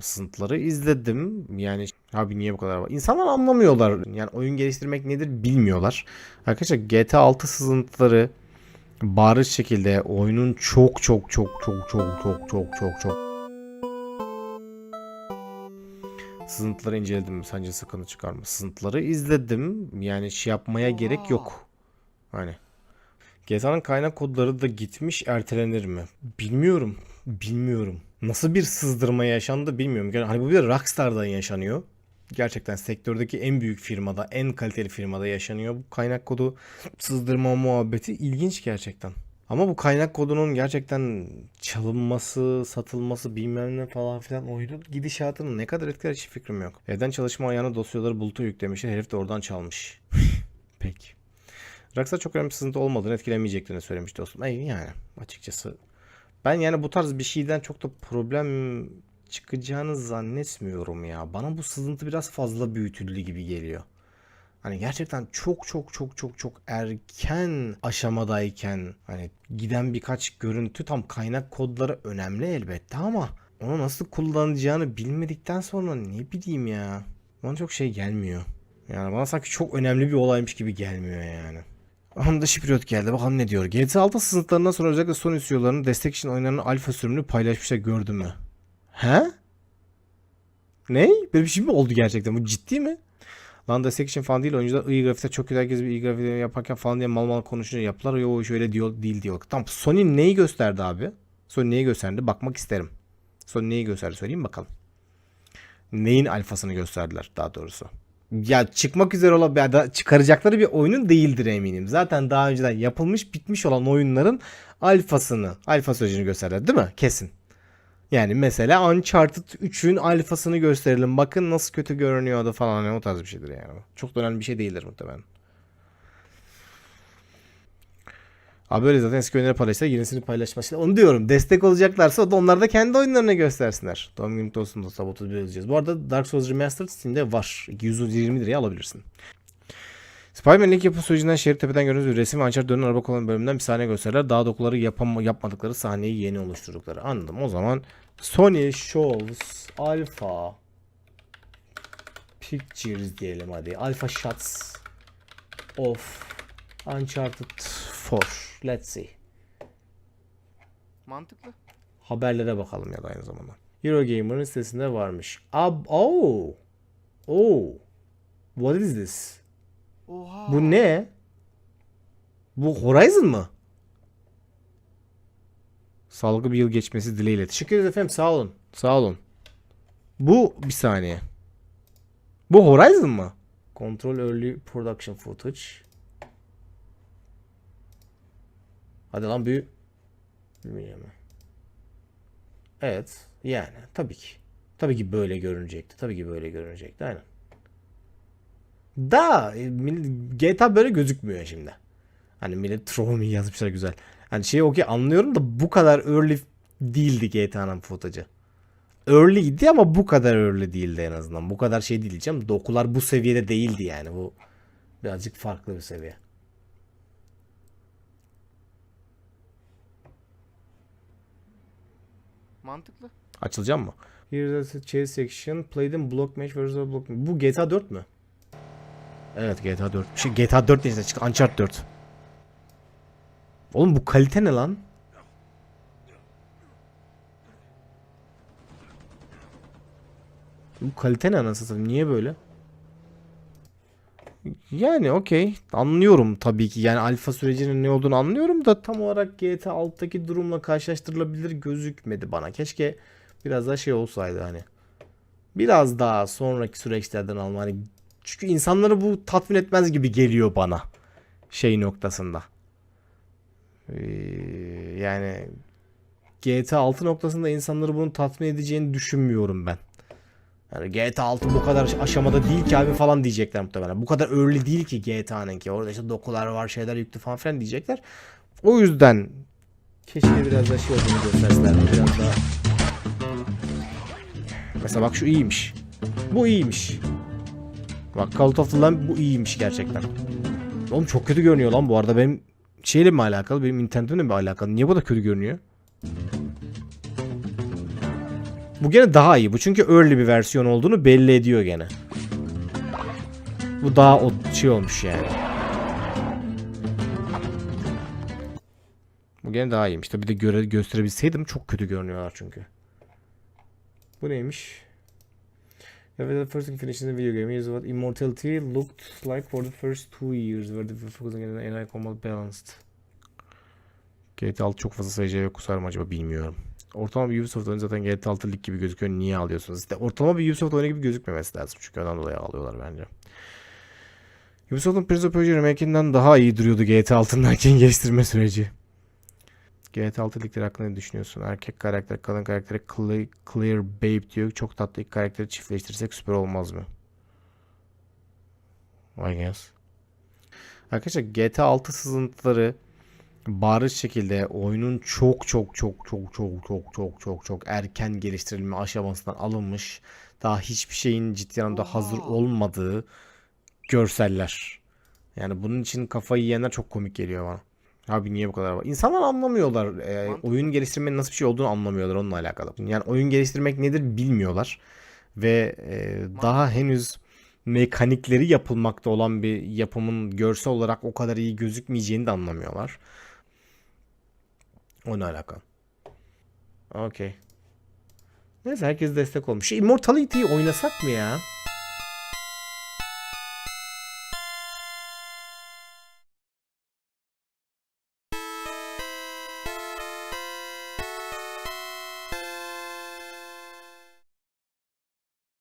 Sızıntıları izledim. Yani abi niye bu kadar var? İnsanlar anlamıyorlar. Yani oyun geliştirmek nedir bilmiyorlar. Arkadaşlar GTA 6 sızıntıları bariz şekilde oyunun çok çok çok çok çok çok çok çok çok Sızıntıları inceledim. Sence sıkıntı çıkar mı? Sızıntıları izledim. Yani şey yapmaya gerek yok. Hani. GTA'nın kaynak kodları da gitmiş ertelenir mi? Bilmiyorum. Bilmiyorum. Nasıl bir sızdırma yaşandı bilmiyorum. Yani hani bu bir Rockstar'dan yaşanıyor. Gerçekten sektördeki en büyük firmada, en kaliteli firmada yaşanıyor. Bu kaynak kodu sızdırma muhabbeti ilginç gerçekten. Ama bu kaynak kodunun gerçekten çalınması, satılması bilmem ne falan filan oyunun gidişatının ne kadar etkiler hiç fikrim yok. Evden çalışma ayağına dosyaları buluta yüklemişler. Herif de oradan çalmış. Peki. Rockstar çok önemli sızıntı olmadığını etkilemeyeceklerini söylemiş dostum. Ey yani açıkçası ben yani bu tarz bir şeyden çok da problem çıkacağını zannetmiyorum ya. Bana bu sızıntı biraz fazla büyütüldü gibi geliyor. Hani gerçekten çok çok çok çok çok erken aşamadayken hani giden birkaç görüntü tam kaynak kodları önemli elbette ama onu nasıl kullanacağını bilmedikten sonra ne bileyim ya. Bana çok şey gelmiyor. Yani bana sanki çok önemli bir olaymış gibi gelmiyor yani. Anında Şipriot geldi. Bakalım ne diyor. GTA 6 sızıntılarından sonra özellikle son CEO'larının destek için oyunlarının alfa sürümünü paylaşmışlar gördün mü? He? Ne? Böyle bir şey mi oldu gerçekten? Bu ciddi mi? Lan destek için falan değil. Oyuncular iyi grafikte çok güzel herkes bir iyi grafik yaparken falan diye mal mal konuşunca yaptılar. Yo şöyle diyor değil diyor. Tamam Sony neyi gösterdi abi? Sony neyi gösterdi? Bakmak isterim. Sony neyi gösterdi söyleyeyim bakalım. Neyin alfasını gösterdiler daha doğrusu. Ya çıkmak üzere olan ya da çıkaracakları bir oyunun değildir eminim. Zaten daha önceden yapılmış bitmiş olan oyunların alfasını, alfa sürecini gösterdiler değil mi? Kesin. Yani mesela Uncharted 3'ün alfasını gösterelim. Bakın nasıl kötü görünüyordu falan. Yani o tarz bir şeydir yani. Çok da önemli bir şey değildir muhtemelen. Abi öyle zaten eski oyunları paylaşsa yenisini paylaşması. Onu diyorum. Destek olacaklarsa o da onlar da kendi oyunlarını göstersinler. Doğum günü olsun dostlar. 31 yazacağız. Bu arada Dark Souls Remastered Steam'de var. 220 liraya alabilirsin. Spider-Man ilk yapım sürecinden şehir tepeden gördüğünüz bir resim Uncharted 4'ün araba kullanma bölümünden bir sahne gösterirler. Daha dokuları yapam yapmadıkları sahneyi yeni oluşturdukları. Anladım. O zaman Sony shows Alpha Pictures diyelim hadi. Alpha Shots of Uncharted 4. Let's see. Mantıklı. Haberlere bakalım ya da aynı zamanda. Eurogamer'ın sitesinde varmış. Ab oh. Oh. What is this? Oha. Bu ne? Bu Horizon mı? Sağlıklı bir yıl geçmesi dileğiyle. Teşekkür ederiz efendim. Sağ olun. Sağ olun. Bu bir saniye. Bu Horizon mı? Control Early Production Footage. Hadi lan büyü. Bilmiyorum. Evet. Yani tabii ki. Tabii ki böyle görünecekti. Tabii ki böyle görünecekti. Aynen. Da e, GTA böyle gözükmüyor şimdi. Hani millet me yazmışlar güzel. Hani şey okey anlıyorum da bu kadar early değildi GTA'nın footage'ı. Early'ydi ama bu kadar early değildi en azından. Bu kadar şey diyeceğim. Dokular bu seviyede değildi yani. Bu birazcık farklı bir seviye. Mantıklı. Açılacağım mı? Here's a chase section. Played in block match versus block Bu GTA 4 mü? Evet GTA 4. Şey GTA 4 neyse çıktı. Uncharted 4. Oğlum bu kalite ne lan? Bu kalite ne anasını satayım? Niye böyle? Yani okey. Anlıyorum tabii ki. Yani alfa sürecinin ne olduğunu anlıyorum da tam olarak GTA 6'daki durumla karşılaştırılabilir gözükmedi bana. Keşke biraz daha şey olsaydı hani. Biraz daha sonraki süreçlerden alma. Hani çünkü insanları bu tatmin etmez gibi geliyor bana. Şey noktasında. Ee, yani GTA 6 noktasında insanları bunu tatmin edeceğini düşünmüyorum ben. Yani GTA 6 bu kadar aşamada değil ki abi falan diyecekler muhtemelen. Bu kadar early değil ki GTA'nınki. Orada işte dokular var şeyler yüklü falan filan diyecekler. O yüzden keşke biraz daha şey olduğunu gösterseler. Biraz daha... Mesela bak şu iyiymiş. Bu iyiymiş. Bak Call of Duty bu iyiymiş gerçekten. Oğlum çok kötü görünüyor lan bu arada. Benim şeyle mi alakalı? Benim internetimle mi alakalı? Niye bu da kötü görünüyor? Bu gene daha iyi. Bu çünkü early bir versiyon olduğunu belli ediyor gene. Bu daha o şey olmuş yani. Bu gene daha iyiymiş. Tabii de göre gösterebilseydim çok kötü görünüyorlar çünkü. Bu neymiş? Yeah, the first thing finishing the video game is what immortality looked like for the first two years where the focusing on AI combat balanced. GTA 6 çok fazla sayıcıya kusar mı acaba bilmiyorum. Ortalama bir Ubisoft oyunu zaten GTA 6 lig gibi gözüküyor. Niye alıyorsunuz? İşte ortalama bir Ubisoft oyunu gibi gözükmemesi lazım. Çünkü ondan dolayı alıyorlar bence. Ubisoft'un Prince of Persia remake'inden daha iyi duruyordu GTA 6'nın erken geliştirme süreci. GTA 6 ligleri hakkında ne düşünüyorsun? Erkek karakter, kadın karakteri Cle- Clear Babe diyor. Çok tatlı iki karakteri çiftleştirsek süper olmaz mı? I guess. Arkadaşlar GTA 6 sızıntıları bariz şekilde oyunun çok çok çok çok çok çok çok çok çok erken geliştirilme aşamasından alınmış. Daha hiçbir şeyin ciddi anlamda hazır olmadığı görseller. Yani bunun için kafayı yiyenler çok komik geliyor bana. Abi niye bu kadar var? İnsanlar anlamıyorlar. e, oyun geliştirmenin nasıl bir şey olduğunu anlamıyorlar onunla alakalı. Yani oyun geliştirmek nedir bilmiyorlar. Ve e, daha henüz mekanikleri yapılmakta olan bir yapımın görsel olarak o kadar iyi gözükmeyeceğini de anlamıyorlar. O ne alaka? Okey. Neyse herkes destek olmuş. Şu Immortality'yi oynasak mı ya?